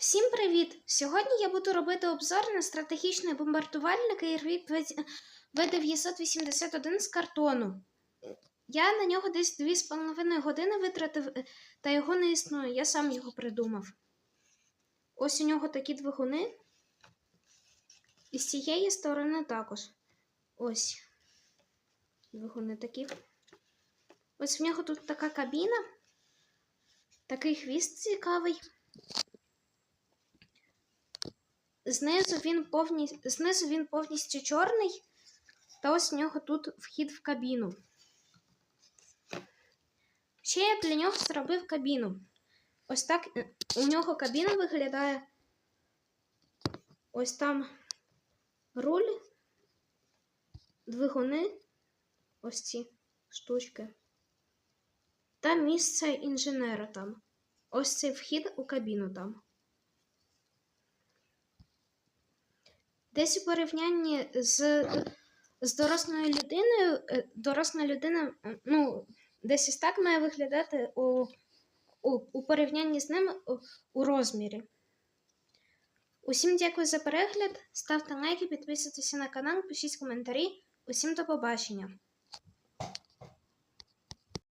Всім привіт! Сьогодні я буду робити обзор на стратегічний бомбардувальник Airwip V981 з картону. Я на нього десь 2,5 години витратив, е, та його не існує. Я сам його придумав. Ось у нього такі двигуни. І з цієї сторони також. Ось. Двигуни такі. Ось в нього тут така кабіна. Такий хвіст цікавий. Знизу він, повні... Знизу він повністю чорний, та ось у нього тут вхід в кабіну. Ще я для нього зробив кабіну. Ось так е, у нього кабіна виглядає. Ось там руль, двигуни, ось ці штучки. Та місце інженера там. Ось цей вхід у кабіну там. Десь у порівнянні з, з дорослою людиною, е, доросла людина, ну, десь ось так має виглядати у, у, у порівнянні з ним у, у розмірі. Усім дякую за перегляд. Ставте лайки, підписуйтесь на канал, пишіть коментарі. Усім до побачення!